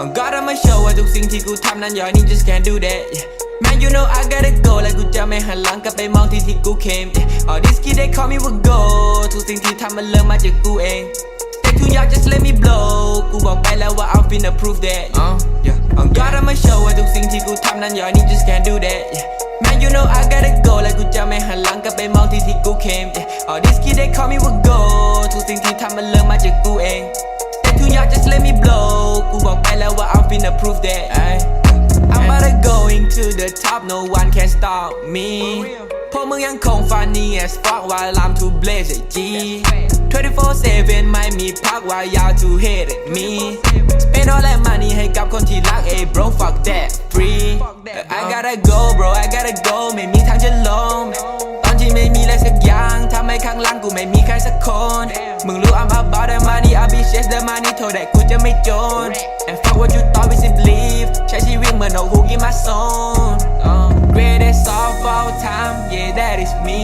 I'm gotta ma show ว่าทุกสิ่งที่กูทำนั้นย่อยนี่ just can't do that yeah. Man you know I gotta go และกูจะไม่หันหลังกลับไปมองที่ที่กู came yeah. All these kids they call me with go ทุกสิ่งที่ทำมันเริ่มมาจากกูเองแต่ทุกอย่าง just let me blow กูบอกไปแล้วว่า I'm finna prove that uh, yeah. I'm gotta ma show ว่าทุกสิ่งที่กูทำนั้นย่อยนี่ just can't do that yeah. Man you know I gotta go และกูจะไม่หันหลังกลับไปมองที่ที่กู came yeah. All these kids they call me with go ทุกสิ่งที่ทำมันเริ่มมาจากกูเอง แต่ทุกอย่าง just let me blow กูบอกไปแล้วว่า I'm finna prove that ay. I'm about to going to the top no one can stop me พวกมึงยังคง funny as fuck while I'm too blaze G 24-7 ไม่มีพัก while y'all too hate at me Spend all that money ให้กับคนที่รัก Ay bro fuck that free I gotta go bro I gotta go ไม่มีทางจะลง ตอนที่ไม่มีอะไรสักอย่าง ทำให้ข้างหลังกูไม่มีใครสักคน มึงรู้ I'm about that money I be chase the money โทษแต่กูจะไม่จน And fuck what you thought we should believe ใช้ชีวิตเหมือน no hook in my zone uh, Greatest of all time yeah that is me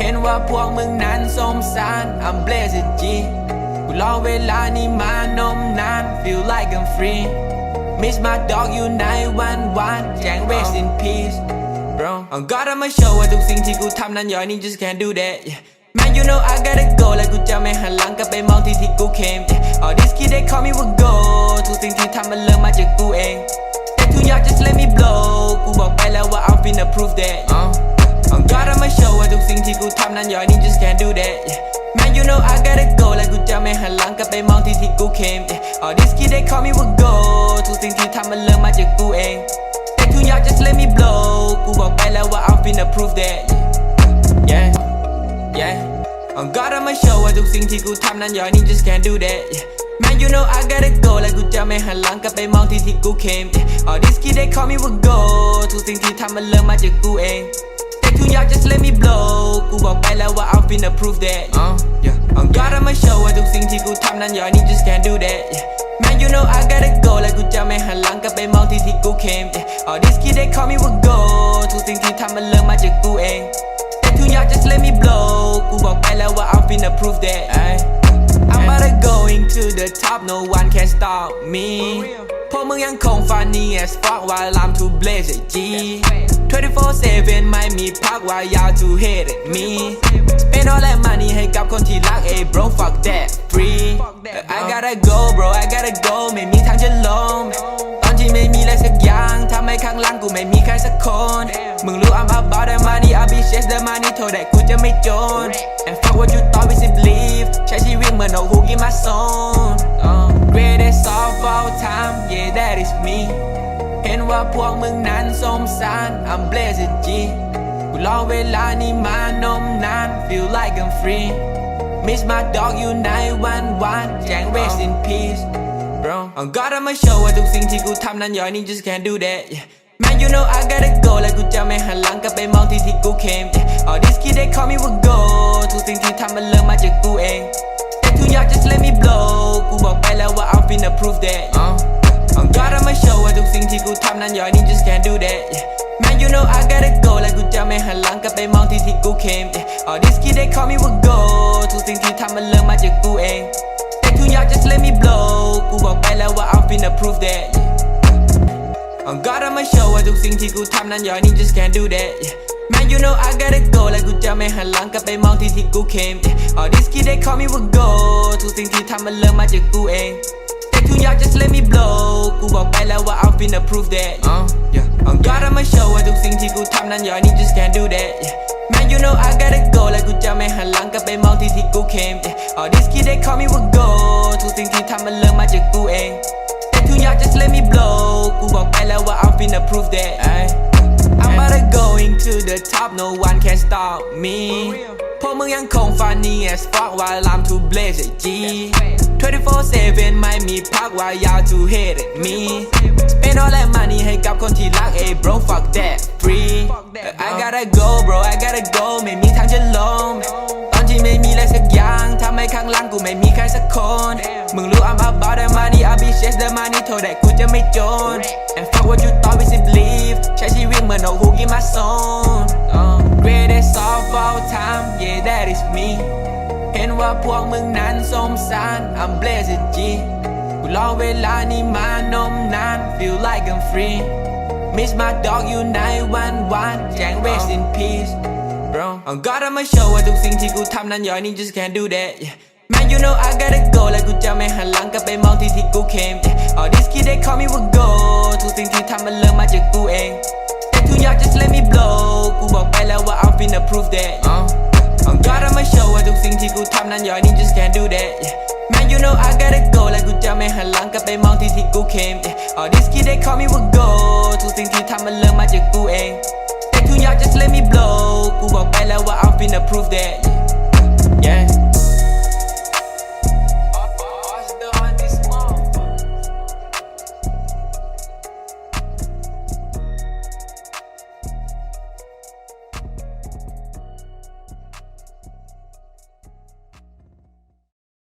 เห็นว่าพวกมึงนั้นสมสาร I'm blessed G กูรอเวลานี้มานมนาน feel like I'm free Miss my dog อยู่ในวันวันแจ้ง rest in peace bro I'm gotta ma show ว่าทุกสิ่งที่กูทำนั้นย่อยนี่ just can't do that yeah. Man you know I gotta go และกูจะไม่หันหลังกลับไปมองที่ที่กู came yeah. All these kids they call me w i t go ทุกสิ่งที่ทำมันเริ่มมาจากกูเอง แต่ทุกอย่าง just let me blow กูบอกไปแล้วว่า I'm finna prove that uh, I'm gotta ma show ว่าทุกสิ่งที่กูทำนั้นย่อยนี่ just can't do that yeah. Man you know I gotta go และกูจะไม่หันหลังกลับไปมองที่ที่กู came yeah. All these kids they call me w i t go ทุกสิ่งที่ทำมันเริ่มมาจากกูเอง แต่ทุกอย่าง just let me blow กูบอกไปแล้วว่า I'm finna prove that yeah yeah I'm gotta ma show ว่าทุกสิ่งที่กูทำนั้นย่อยนี่ just can't do that yeah. Man you know I gotta go และกูจะไม่หันหลังกลับไปมองที่ที่กู came yeah. All these kids they call me with go ทุกสิ่งที่ทำมันเริ่มมาจากกูเองแต่ทุกอย่าง just let me blow กูบอกไปแล้วว่า I'm finna prove that uh, yeah. I'm gotta ma show ว่าทุกสิ่งที่กูทำนั้นย่อยนี่ just can't do that yeah. Man you know I gotta go และกูจะไม่หันหลังกลับไปมองที่ที่กู came yeah. All these kids they call me with go ทุกสิ่งที่ทำมันเริ่มมาจากกูเองแต่ทุกอย่าง just let me blow กูบอกไปแล้วว่า I'm finna prove that ay. I'm about to going to the top no one can stop me พวกมึงยังคง funny as fuck while I'm too blaze G 24-7 ไม่มีพัก while y'all too hate at me Spend all that money ให้กับคนที่รัก Ay bro fuck that Free I gotta go bro I gotta go ไม่มีทางจะลงตอนที่ไม่มีอะไรสักอย่างทำให้ข้างหลังกูไม่มีใครสักคน มึงรู้ I'm about that money I be chase the money โทษแต่กูจะไม่จน And fuck what you thought we should believe ใช้ชีวิตเหมือน no hook in my zone uh, Greatest of all time yeah that is me เห็นว่าพวกมึงนั้นสมสาร I'm blessed G กูรอเวลานี้มานมนาน feel like I'm free Miss my dog อยู่ในวันวันแจ้ง rest in peace bro I'm gotta ma show ว่าทุกสิ่งที่กูทำนั้นย่อยนี่ just can't do that yeah. Man you know I gotta go และกูจะไม่หันหลังกลับไปมองที่ที่กู came yeah. All these kids they call me with go ทุกสิ่งที่ทำมันเริ่มมาจากกูเองแต่ทุกอย่าง just let me blow กูบอกไปแล้วว่า I'm finna prove that uh, I'm gotta ma show ว่าทุกสิ่งที่กูทำนั้นย่อยนี่ just can't do that yeah. Man you know I gotta go และกูจะไม่หันหลังกลับไปมองที่ที่กู came yeah. All these kids they call me with go ทุก สิ่งที่ทำมันเริ่มมาจากกูเองแต่ทุกอย่าง just let me blow กูบอกไปแล้วว่า I'm finna prove that yeah. I'm gotta ma show ว่าทุกสิ่งที่กูทำนั้นย่อยนี่ just can't do that yeah. Man you know I gotta go และกูจะไม่หันหลังกลับไปมองที่ที่กู came yeah. All these kids they call me with go ทุกสิ่งที่ทำมันเริ่มมาจากกูเองแต่ทุกอย่าง just let me blow กูบอกไปแล้วว่า I'm finna prove that uh, yeah. I'm gotta ma show ว่าทุกสิ่งที่กูทำนั้นย่อยนี่ just can't do that yeah. Man you know I gotta go และกูจะไม่หันหลังกลับไป มองที่ที่กู came yeah. All these kids they call me with go ทุกสิ่งที่ทำมันเริ่มมาจากกูเองแต่ทุกอย่าง just let me blow กูบอกไปแล้วว่า I'm finna prove that ay. I'm about to going to the top no one can stop me พวกมึงยังคง funny as fuck while I'm too blaze G 24-7 ไม่มีพัก while y'all too hate at me Spend all that money ให้กับคนที่รัก Ay bro fuck that free I gotta go bro I gotta go ไม่มีทางจะลง ตอนที่ ไม่มีอะไรสักอย่างทำให้ข้างหลังกูไม่มีใครสักคน มึงรู้ I'm about that money I be chase the money โทษแต่กูจะไม่จน And fuck what you thought we should believe ใช้ชีวิตเหมือน no hook in my zone uh, Greatest of all time yeah that is me เห็นว่าพวกมึงนั้นสมสาร I'm blessed G กกูรอเวลานี้มานมนาน feel like I'm free miss my dog อยู่ในวันวันแจ้ง rest in peace bro I'm God I'ma show ว่าทุกสิ่งที่กูทำนั้นย่อยนี่ just can't do that yeah. Man you know I gotta go และกูจะไม่หันหลังกลับไปมองที่ที่กู came yeah. All these kids they call me with go ทุกสิ่งที่ทำมันเริ่มมาจากกูเอง แต่ทุกอย่าง just let me blow กูบอกไปแล้วว่า I'm finna prove that yeah. I'm God I'ma show ว่าทุกสิ่งที่กูทำนั้นย่อยนี่ just can't do that yeah. Man you know I gotta go และกูจะไม่หันหลังกลับไปมองที่ที่กู came yeah. All these kids they call me with go ทุกสิ่งที่ทำมันเริ่มมาจากกูเอง แต่ทุกอย่าง just let me blow. Cuba Bella, well, I'm finna prove that. Yeah. yeah.